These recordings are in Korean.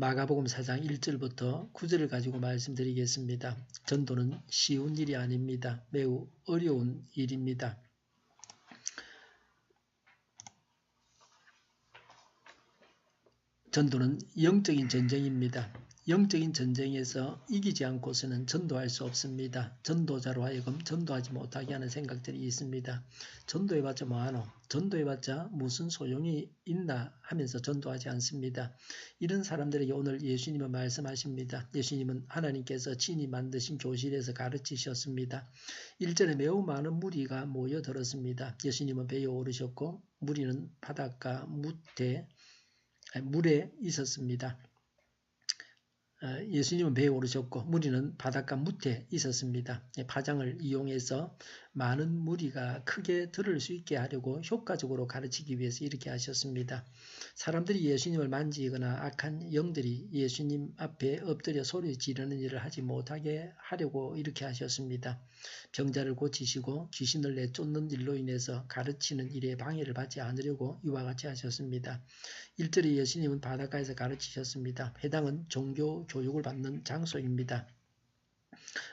마가복음 4장 1절부터 9절을 가지고 말씀드리겠습니다. 전도는 쉬운 일이 아닙니다. 매우 어려운 일입니다. 전도는 영적인 전쟁입니다. 영적인 전쟁에서 이기지 않고서는 전도할 수 없습니다. 전도자로 하여금 전도하지 못하게 하는 생각들이 있습니다. 전도해봤자 뭐하노? 전도해봤자 무슨 소용이 있나 하면서 전도하지 않습니다. 이런 사람들에게 오늘 예수님은 말씀하십니다. 예수님은 하나님께서 친히 만드신 교실에서 가르치셨습니다. 1절에 매우 많은 무리가 모여들었습니다. 예수님은 배에 오르셨고 무리는 바닷가 무대 물에 있었습니다. 어, 예수님은 배에 오르셨고 무리는 바닷가 무태 있었습니다. 예, 파장을 이용해서 많은 무리가 크게 들을 수 있게 하려고 효과적으로 가르치기 위해서 이렇게 하셨습니다. 사람들이 예수님을 만지거나 악한 영들이 예수님 앞에 엎드려 소리 지르는 일을 하지 못하게 하려고 이렇게 하셨습니다. 병자를 고치시고 귀신을 내쫓는 일로 인해서 가르치는 일에 방해를 받지 않으려고 이와 같이 하셨습니다. 일절에 예수님은 바닷가에서 가르치셨습니다. 해당은 종교 교육을 받는 장소입니다.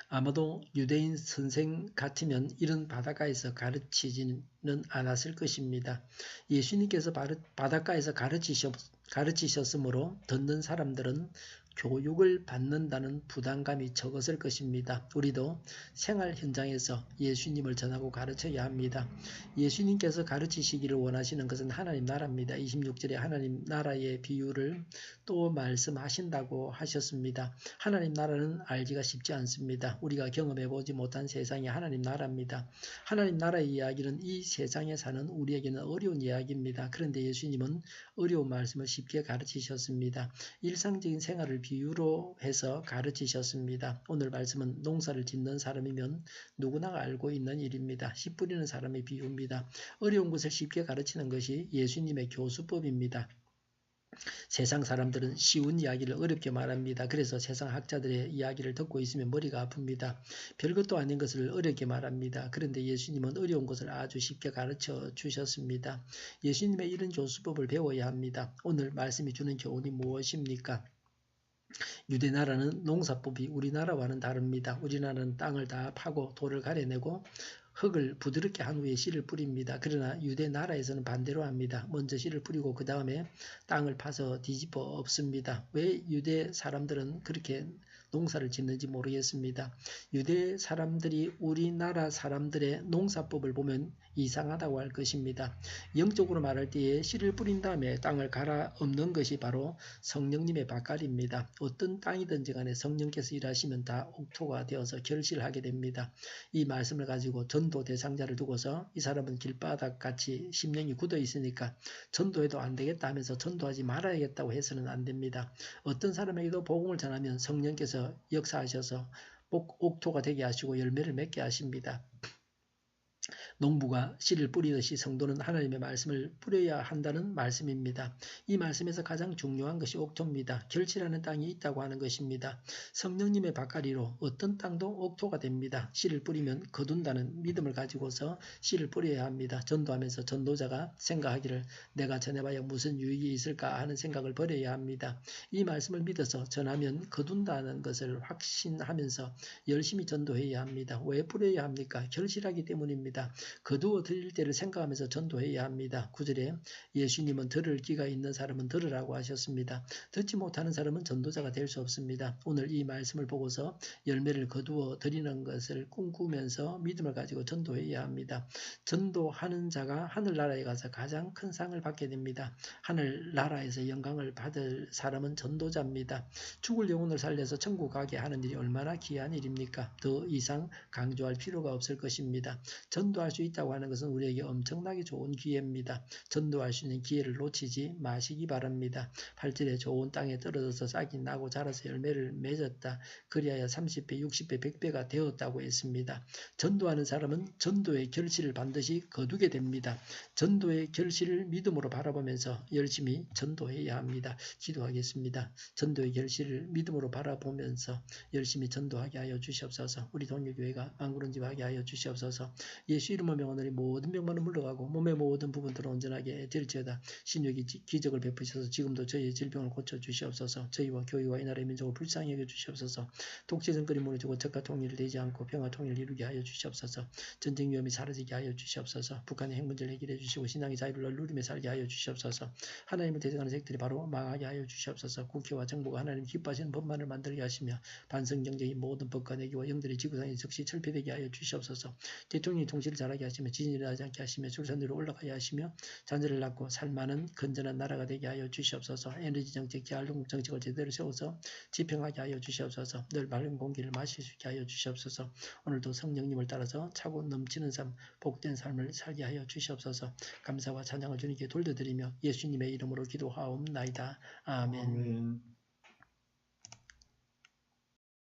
아마도 유대인 선생 같으면 이런 바닷가에서 가르치지는 않았을 것입니다. 예수님께서 바닷가에서 가르치셨, 가르치셨으므로 듣는 사람들은 교육을 받는다는 부담감이 적었을 것입니다. 우리도 생활 현장에서 예수님을 전하고 가르쳐야 합니다. 예수님께서 가르치시기를 원하시는 것은 하나님 나라입니다. 26절에 하나님 나라의 비유를 또 말씀하신다고 하셨습니다. 하나님 나라는 알기가 쉽지 않습니다. 우리가 경험해 보지 못한 세상이 하나님 나라입니다. 하나님 나라의 이야기는 이 세상에 사는 우리에게는 어려운 이야기입니다. 그런데 예수님은 어려운 말씀을 쉽게 가르치셨습니다. 일상적인 생활을 비유로 해서 가르치셨습니다. 오늘 말씀은 농사를 짓는 사람이면 누구나 알고 있는 일입니다. 씨 뿌리는 사람의 비유입니다. 어려운 것을 쉽게 가르치는 것이 예수님의 교수법입니다. 세상 사람들은 쉬운 이야기를 어렵게 말합니다. 그래서 세상 학자들의 이야기를 듣고 있으면 머리가 아픕니다. 별것도 아닌 것을 어렵게 말합니다. 그런데 예수님은 어려운 것을 아주 쉽게 가르쳐 주셨습니다. 예수님의 이런 교수법을 배워야 합니다. 오늘 말씀이 주는 교훈이 무엇입니까? 유대 나라는 농사법이 우리나라와는 다릅니다. 우리나라는 땅을 다 파고 돌을 가려내고 흙을 부드럽게 한 후에 씨를 뿌립니다. 그러나 유대 나라에서는 반대로 합니다. 먼저 씨를 뿌리고 그 다음에 땅을 파서 뒤집어 엎습니다. 왜 유대 사람들은 그렇게 농사를 짓는지 모르겠습니다. 유대 사람들이 우리나라 사람들의 농사법을 보면 이상하다고 할 것입니다. 영적으로 말할 때에 씨를 뿌린 다음에 땅을 갈아 엎는 것이 바로 성령님의 밭갈입니다. 어떤 땅이든지 간에 성령께서 일하시면 다 옥토가 되어서 결실하게 됩니다. 이 말씀을 가지고 전도 대상자를 두고서 이 사람은 길바닥 같이 심령이 굳어 있으니까 전도해도 안 되겠다 하면서 전도하지 말아야겠다고 해서는 안 됩니다. 어떤 사람에게도 복음을 전하면 성령께서 역사하셔서 옥토가 되게 하시고 열매를 맺게 하십니다. 농부가 씨를 뿌리듯이 성도는 하나님의 말씀을 뿌려야 한다는 말씀입니다. 이 말씀에서 가장 중요한 것이 옥토입니다. 결실하는 땅이 있다고 하는 것입니다. 성령님의 바가리로 어떤 땅도 옥토가 됩니다. 씨를 뿌리면 거둔다는 믿음을 가지고서 씨를 뿌려야 합니다. 전도하면서 전도자가 생각하기를 내가 전해봐야 무슨 유익이 있을까 하는 생각을 버려야 합니다. 이 말씀을 믿어서 전하면 거둔다는 것을 확신하면서 열심히 전도해야 합니다. 왜 뿌려야 합니까? 결실하기 때문입니다. 거두어 드릴 때를 생각하면서 전도해야 합니다. 9절에 예수님은 들을 기가 있는 사람은 들으라고 하셨습니다. 듣지 못하는 사람은 전도자가 될 수 없습니다. 오늘 이 말씀을 보고서 열매를 거두어 드리는 것을 꿈꾸면서 믿음을 가지고 전도해야 합니다. 전도하는 자가 하늘나라에 가서 가장 큰 상을 받게 됩니다. 하늘나라에서 영광을 받을 사람은 전도자입니다. 죽을 영혼을 살려서 천국 가게 하는 일이 얼마나 귀한 일입니까? 더 이상 강조할 필요가 없을 것입니다. 전 도할 수 있다고 하는 것은 우리에게 엄청나게 좋은 기회입니다. 전도할 수 있는 기회를 놓치지 마시기 바랍니다. 8절에 좋은 땅에 떨어져서 싹이 나고 자라서 열매를 맺었다. 그리하여 30배, 60배, 100배가 되었다고 했습니다. 전도하는 사람은 전도의 결실을 반드시 거두게 됩니다. 전도의 결실을 믿음으로 바라보면서 열심히 전도해야 합니다. 기도하겠습니다. 전도의 결실을 믿음으로 바라보면서 열심히 전도하게 하여 주시옵소서. 우리 동료교회가 망구른집 하게 하여 주시옵소서. 예수 이름으로 명하노니 모든 병만은 물러가고 몸의 모든 부분들은 온전하게 될지어다. 지- 기적을 베푸셔서 지금도 저희의 질병을 고쳐 주시옵소서. 저희와 교회와 이 나라의 민족을 불쌍히 여겨 주시옵소서. 독재 정권이 무너지고 적과 통일이 되지 않고 평화 통일을 이루게 하여 주시옵소서. 전쟁 위험이 사라지게 하여 주시옵소서. 북한의 핵 문제를 해결해 주시고 신앙의 자유를 누리며 살게 하여 주시옵소서. 하나님을 대적하는 색들이 바로 망하게 하여 주시옵소서. 국회와 정부가 하나님 기뻐하시는 법만을 만들게 하시며 반성경제의 모든 법과 내기와 영들이 지구상에 즉시 철폐되게 하여 주시옵소서. 대통령이 통 치를 잘하게 하시며 지진이 일어나지 않게 하시며 출산 위로 올라가게 하시며 자녀를 낳고 살만한 건전한 나라가 되게 하여 주시옵소서. 에너지 정책, 기활동 정책을 제대로 세워서 지평하게 하여 주시옵소서. 늘 맑은 공기를 마실 수 있게 하여 주시옵소서. 오늘도 성령님을 따라서 차고 넘치는 삶, 복된 삶을 살게 하여 주시옵소서. 감사와 찬양을 주님께 돌려드리며 예수님의 이름으로 기도하옵나이다. 아멘. 아멘.